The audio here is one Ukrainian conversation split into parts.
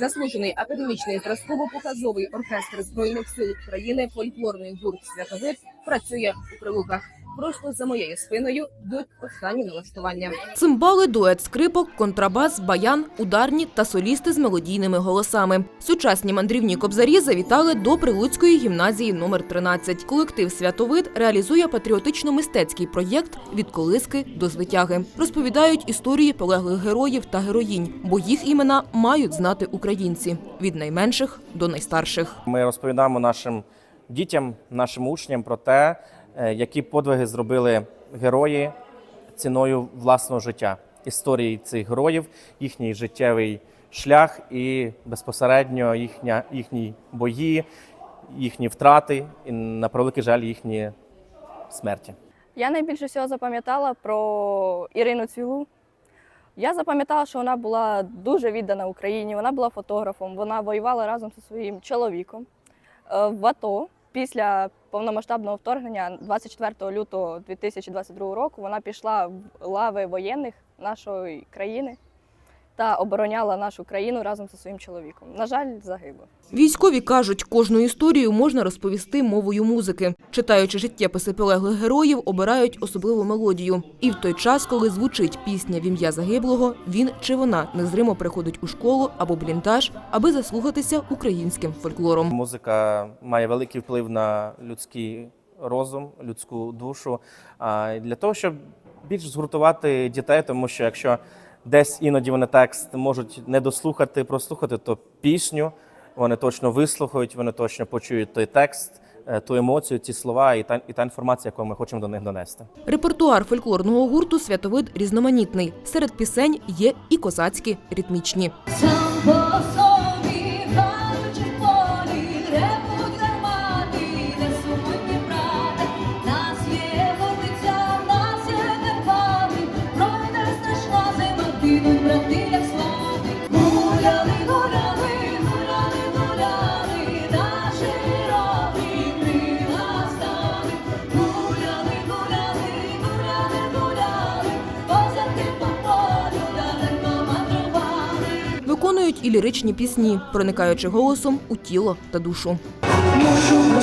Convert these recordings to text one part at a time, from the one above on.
заслужений академічний зразково-показовий оркестр збройних сил України, фольклорний гурт Святовид працює у прилуках. Просто за моєю спиною йдуть останні налаштування. Цимбали, дует скрипок, контрабас, баян, ударні та солісти з мелодійними голосами. Сучасні мандрівні кобзарі завітали до Прилуцької гімназії номер 13. Колектив Святовид реалізує патріотично-мистецький проєкт від колиски до звитяги. Розповідають історії полеглих героїв та героїнь, бо їх імена мають знати українці від найменших до найстарших. Ми розповідаємо нашим дітям, нашим учням про те, які подвиги зробили герої ціною власного життя, історії цих героїв, їхній життєвий шлях і безпосередньо їхня, їхні бої, їхні втрати і на превеликий жаль їхні смерті. Я найбільше всього запам'ятала про Ірину Цвілу. Я запам'ятала, що вона була дуже віддана Україні, вона була фотографом, вона воювала разом зі своїм чоловіком Е, в АТО. Після повномасштабного вторгнення 24 лютого 2022 року вона пішла в лави воєнних нашої країни та обороняла нашу країну разом зі своїм чоловіком. На жаль, загибла. Військові кажуть, кожну історію можна розповісти мовою музики. Читаючи життєписи полеглих героїв, обирають особливу мелодію. І в той час, коли звучить пісня в ім'я загиблого, він чи вона незримо приходить у школу або бліндаж, аби заслухатися українським фольклором. Музика має великий вплив на людський розум, людську душу. А для того, щоб більш згуртувати дітей, тому що якщо десь іноді вони текст можуть не дослухати, прослухати, то пісню вони точно вислухають, вони точно почують той текст, е, ту емоцію, ті слова і та, і та інформація, яку ми хочемо до них донести. Репертуар фольклорного гурту Святовид різноманітний. Серед пісень є і козацькі ритмічні. І ліричні пісні, проникаючи голосом у тіло та душу. Можу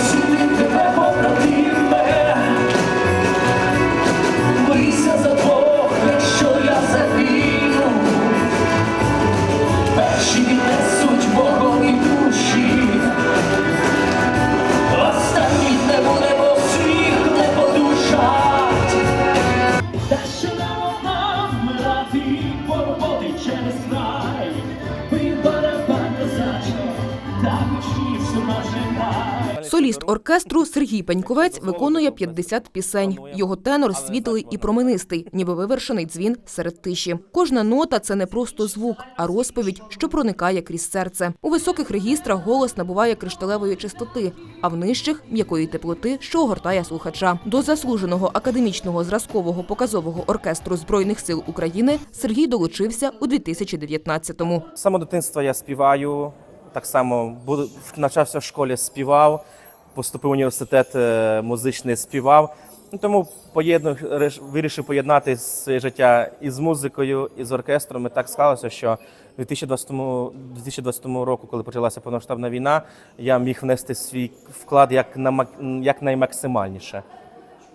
тебе, Соліст оркестру Сергій Пеньковець виконує 50 пісень. Його тенор світлий і променистий, ніби вивершений дзвін серед тиші. Кожна нота це не просто звук, а розповідь, що проникає крізь серце. У високих регістрах голос набуває кришталевої чистоти, а в нижчих м'якої теплоти, що огортає слухача. До заслуженого академічного зразкового показового оркестру збройних сил України Сергій долучився у 2019-му. З самого дитинства я співаю. Так само навчався в школі, співав, поступив в університет е, музичний, співав. Ну, Тому поєдну, вирішив поєднати своє життя і з музикою, і з оркестром. І так склалося, що у 2020, 2020 року, коли почалася повномасштабна війна, я міг внести свій вклад як, на, як наймаксимальніше.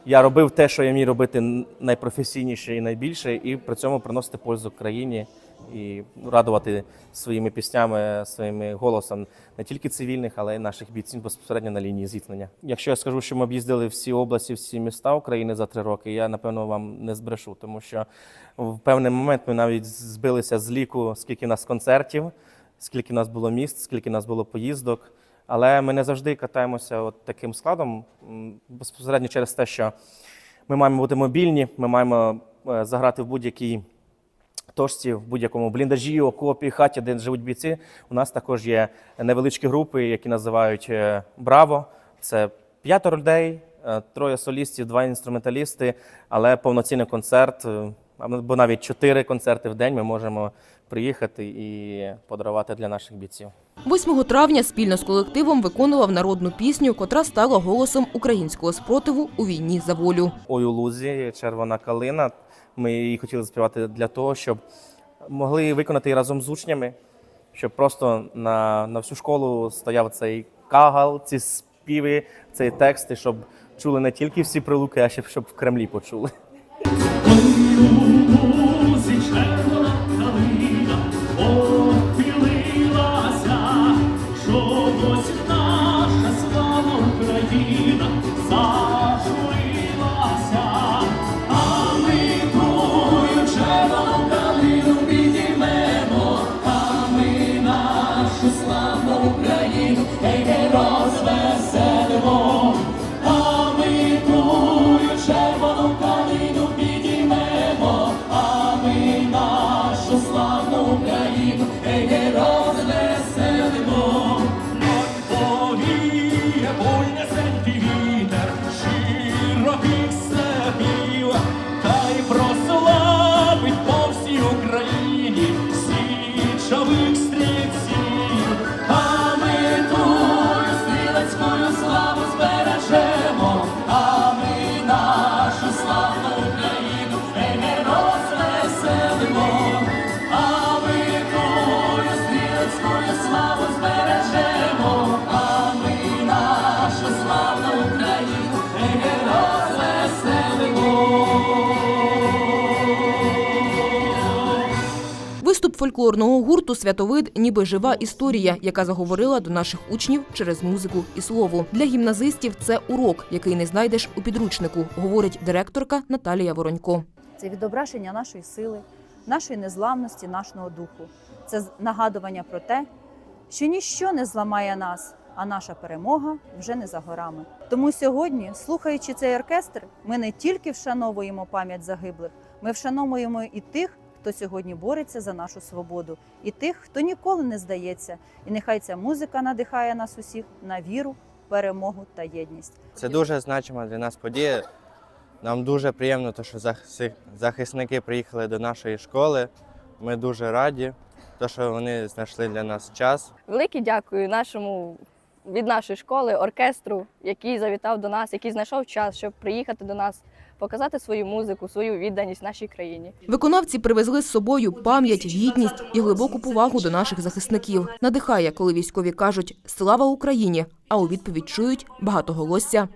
Я робив те, що я міг робити найпрофесійніше і найбільше, і при цьому приносити пользу країні і радувати своїми піснями, своїм голосом не тільки цивільних, але й наших бійців безпосередньо на лінії зіткнення. Якщо я скажу, що ми об'їздили всі області, всі міста України за три роки, я напевно вам не збрешу, тому що в певний момент ми навіть збилися з ліку, скільки нас концертів, скільки нас було міст, скільки нас було поїздок. Але ми не завжди катаємося от таким складом, безпосередньо через те, що ми маємо бути мобільні, ми маємо е, заграти в будь-якій точці, в будь-якому бліндажі, окопі, хаті, де живуть бійці. У нас також є невеличкі групи, які називають е, Браво. Це п'ятеро людей, е, троє солістів, два інструменталісти, але повноцінний концерт, е, або навіть чотири концерти в день ми можемо приїхати і подарувати для наших бійців. 8 травня спільно з колективом виконував народну пісню, котра стала голосом українського спротиву у війні за волю. Ой у лузі, червона калина. Ми її хотіли заспівати для того, щоб могли виконати її разом з учнями, щоб просто на, на всю школу стояв цей кагал, ці співи, цей текст, і щоб чули не тільки всі прилуки, а ще щоб в Кремлі почули. Hey. Фольклорного гурту Святовид ніби жива історія, яка заговорила до наших учнів через музику і слово. Для гімназистів це урок, який не знайдеш у підручнику, говорить директорка Наталія Воронько. Це відображення нашої сили, нашої незламності, нашого духу. Це нагадування про те, що ніщо не зламає нас, а наша перемога вже не за горами. Тому сьогодні, слухаючи цей оркестр, ми не тільки вшановуємо пам'ять загиблих, ми вшановуємо і тих, хто сьогодні бореться за нашу свободу, і тих, хто ніколи не здається. І нехай ця музика надихає нас усіх на віру, перемогу та єдність. Це дуже значима для нас подія. Нам дуже приємно, те, що захисники приїхали до нашої школи. Ми дуже раді, те, що вони знайшли для нас час. Велике дякую нашому від нашої школи, оркестру, який завітав до нас, який знайшов час, щоб приїхати до нас, показати свою музику, свою відданість нашій країні. Виконавці привезли з собою пам'ять, гідність і глибоку повагу до наших захисників. Надихає, коли військові кажуть Слава Україні! А у відповідь чують багатоголосся.